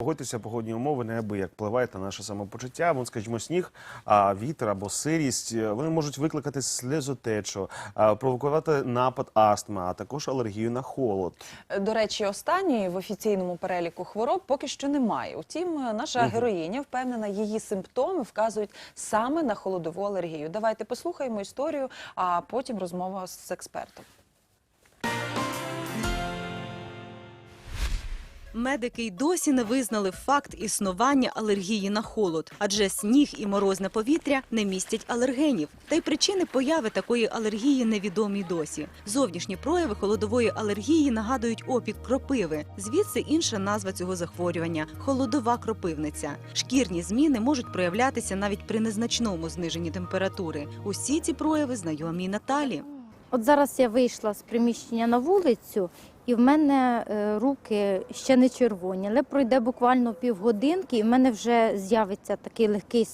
Погодьтеся, погодні умови неабияк впливають на наше самопочуття. Вон, скажімо, сніг, а вітер або сирість е, вони можуть викликати сльозотечу, провокувати напад астми, а також алергію на холод. До речі, останньої в офіційному переліку хвороб поки що немає. Утім, наша героїня впевнена, її симптоми вказують саме на холодову алергію. Давайте послухаємо історію, а потім розмова з експертом. Медики й досі не визнали факт існування алергії на холод, адже сніг і морозне повітря не містять алергенів. Та й причини появи такої алергії невідомі досі. Зовнішні прояви холодової алергії нагадують опік кропиви. Звідси інша назва цього захворювання холодова кропивниця. Шкірні зміни можуть проявлятися навіть при незначному зниженні температури. Усі ці прояви знайомі Наталі. От зараз я вийшла з приміщення на вулицю, і в мене е, руки ще не червоні, але пройде буквально півгодинки, і в мене вже з'явиться такий легкий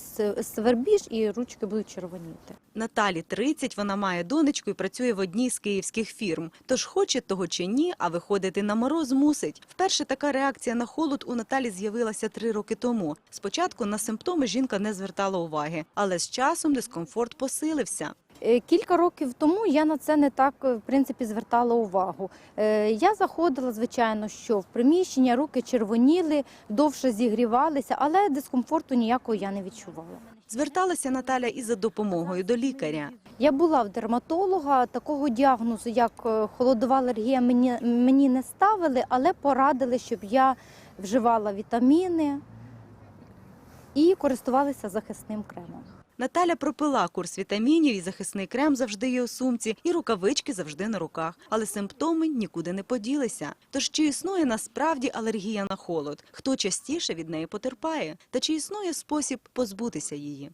свербіж, і ручки будуть червоніти. Наталі 30, вона має донечку і працює в одній з київських фірм. Тож хоче того чи ні, а виходити на мороз мусить. Вперше така реакція на холод у Наталі з'явилася три роки тому. Спочатку на симптоми жінка не звертала уваги, але з часом дискомфорт посилився. Е, Кілька років тому я на це не так е, в принципі звертала увагу. Е, Я заходила, звичайно, що в приміщення руки червоніли, довше зігрівалися, але дискомфорту ніякого я не відчувала. Зверталася Наталя і за допомогою до лікаря. Я була в дерматолога. Такого діагнозу, як холодова алергія, мені, мені не ставили, але порадили, щоб я вживала вітаміни і користувалася захисним кремом. Наталя пропила курс вітамінів і захисний крем завжди є у сумці, і рукавички завжди на руках. Але симптоми нікуди не поділися. Тож чи існує насправді алергія на холод? Хто частіше від неї потерпає? Та чи існує спосіб позбутися її?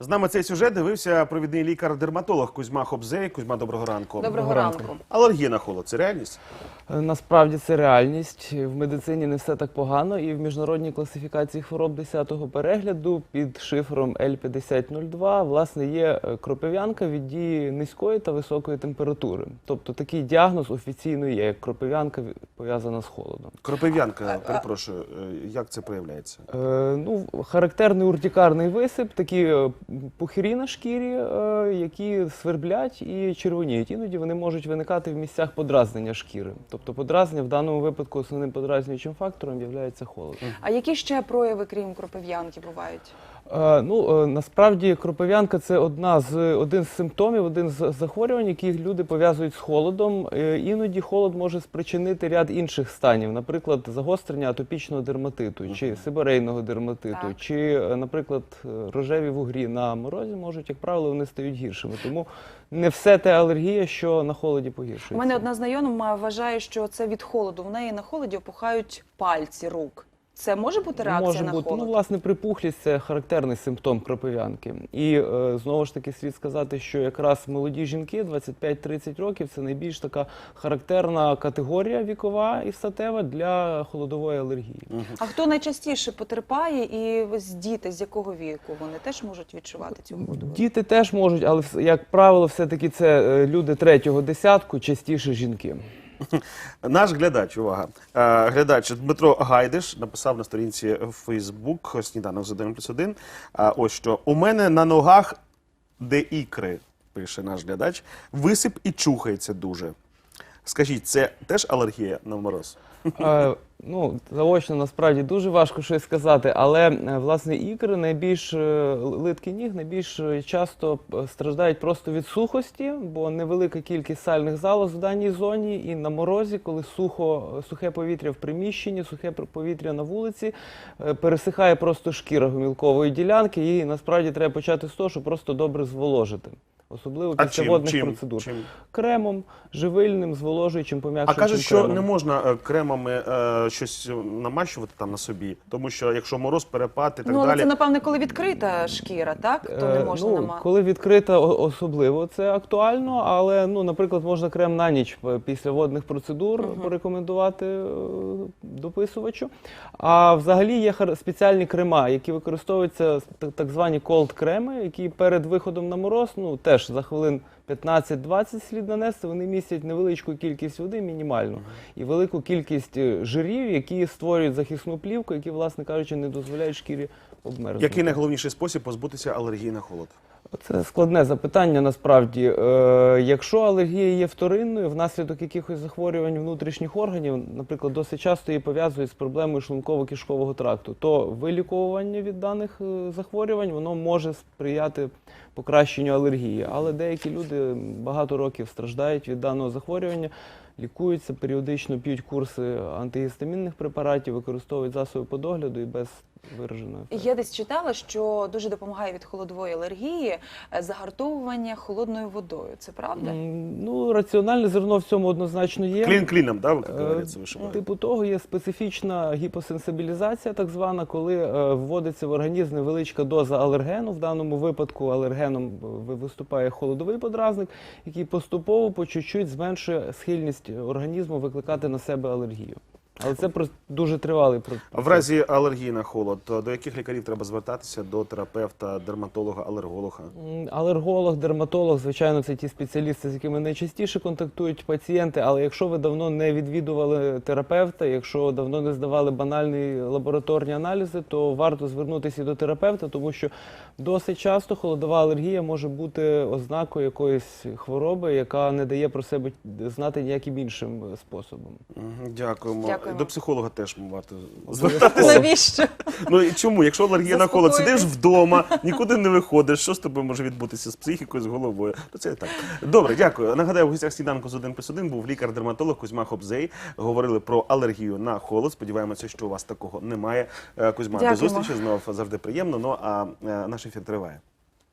З нами цей сюжет дивився провідний лікар-дерматолог Кузьма Хобзей. Кузьма, доброго ранку. Доброго ранку. Алергія на холод це реальність? Е, Насправді це реальність. В медицині не все так погано, і в міжнародній класифікації хвороб 10-го перегляду під шифром L5002 власне є е, кропив'янка від дії низької та високої температури. Тобто такий діагноз офіційно є, як кропив'янка пов'язана з холодом. Кропив'янка, перепрошую, е, як це проявляється? Е, ну, характерний уртикарний висип, такі пухирі на шкірі, е, які сверблять і червоніють. Іноді вони можуть виникати в місцях подразнення шкіри. Тобто подразнення в даному випадку основним подразнюючим фактором є холод. А які ще прояви, крім кропив'янки, бувають? Е, ну, е, насправді кропив'янка це одна з один з симптомів, один з захворювань, які люди пов'язують з холодом. Іноді холод може спричинити ряд інших станів, наприклад, загострення атопічного дерматиту чи сибирейного дерматиту, Так. чи, наприклад, рожеві вугрі на морозі можуть, як правило, вони стають гіршими. Тому не все те алергія, що на холоді погіршується. У мене одна знайома вважає, що це від холоду. В неї на холоді опухають пальці рук. Це може бути реакція Може на бути. холод? Ну, власне, припухлість це характерний симптом кропив'янки. І е, знову ж таки слід сказати, що якраз молоді жінки 25-30 років це найбільш така характерна категорія вікова і статева для холодової алергії. А хто найчастіше потерпає, і ось діти з якого віку вони теж можуть відчувати цю холодову? Діти теж можуть, але як правило, все-таки це е, люди третього десятку, частіше жінки. Наш глядач, увага. Е, Глядач Дмитро Гайдиш написав на сторінці Фейсбук сніданок з 1 плюс 1. Ось що у мене на ногах, де ікри, пише наш глядач, висип і чухається дуже. Скажіть, це теж алергія на мороз? Е, ну, заочно насправді дуже важко щось сказати, але е, власне ікри найбільш е, литки ніг найбільш часто е, страждають просто від сухості, бо невелика кількість сальних залоз в даній зоні, і на морозі, коли сухо, сухе повітря в приміщенні, сухе повітря на вулиці, пересихає просто шкіра гомілкової ділянки, і насправді треба почати з того, щоб просто добре зволожити. Особливо А після чим? водних Чим? процедур. Чим? Кремом, живильним, зволожуючим, А пом'якшуючим кажуть, що кремом. не можна е, кремами е, щось намащувати там на собі, тому що якщо мороз, перепад і так ну, але далі. це, напевне, коли відкрита шкіра, так? То не Е, можна ну, нама... Коли відкрита особливо це актуально, але ну, наприклад, можна крем на ніч після водних процедур порекомендувати е, дописувачу. А взагалі є спеціальні крема, які використовуються так, так звані колд креми, які перед виходом на мороз ну, теж теж за хвилин 15-20 слід нанести. Вони містять невеличку кількість води, мінімальну, і велику кількість е, жирів, які створюють захисну плівку, які, власне кажучи, не дозволяють шкірі обмерзнути. Який найголовніший спосіб позбутися алергії на холод? Це складне запитання насправді. Е, якщо алергія є вторинною, внаслідок якихось захворювань внутрішніх органів, наприклад, досить часто її пов'язують з проблемою шлунково-кишкового тракту, то вилікування від даних е, захворювань воно може сприяти покращенню алергії. Але деякі люди багато років страждають від даного захворювання, лікуються періодично, п'ють курси антигістамінних препаратів, використовують засоби по догляду і без ефекту. Я десь читала, що дуже допомагає від холодової алергії е, загартовування холодною водою. Це правда? Ну, раціональне зерно в цьому однозначно є. Клін кліном, да, як Е, говориться, вишиває. Типу того є специфічна гіпосенсибілізація, так звана, коли е, вводиться в організм невеличка доза алергену. В даному випадку алергеном ви- виступає холодовий подразник, який поступово по чуть-чуть зменшує схильність організму викликати на себе алергію. Але це про дуже тривалий про- А в разі алергії на холод, то до яких лікарів треба звертатися? До терапевта, дерматолога, алерголога? М, Алерголог, дерматолог, звичайно, це ті спеціалісти, з якими найчастіше контактують пацієнти. Але якщо ви давно не відвідували терапевта, якщо давно не здавали банальні лабораторні аналізи, то варто звернутися і до терапевта, тому що досить часто холодова алергія може бути ознакою якоїсь хвороби, яка не дає про себе знати ніяким іншим способом. Мгм, Дякуємо. Дякуємо. До психолога теж варто Навіщо? Ну і чому? Якщо алергія на холод, сидиш вдома, нікуди не виходиш, що з тобою може відбутися з психікою, з головою? То це так. Добре, дякую. Нагадаю, в гостях сніданку з 1 плюс 1 був лікар-дерматолог Кузьма Хобзей. Говорили про алергію на холод. Сподіваємося, що у вас такого немає. Е, Кузьма, Дякуємо. до зустрічі. Знов завжди приємно. Ну а е, наш ефір триває.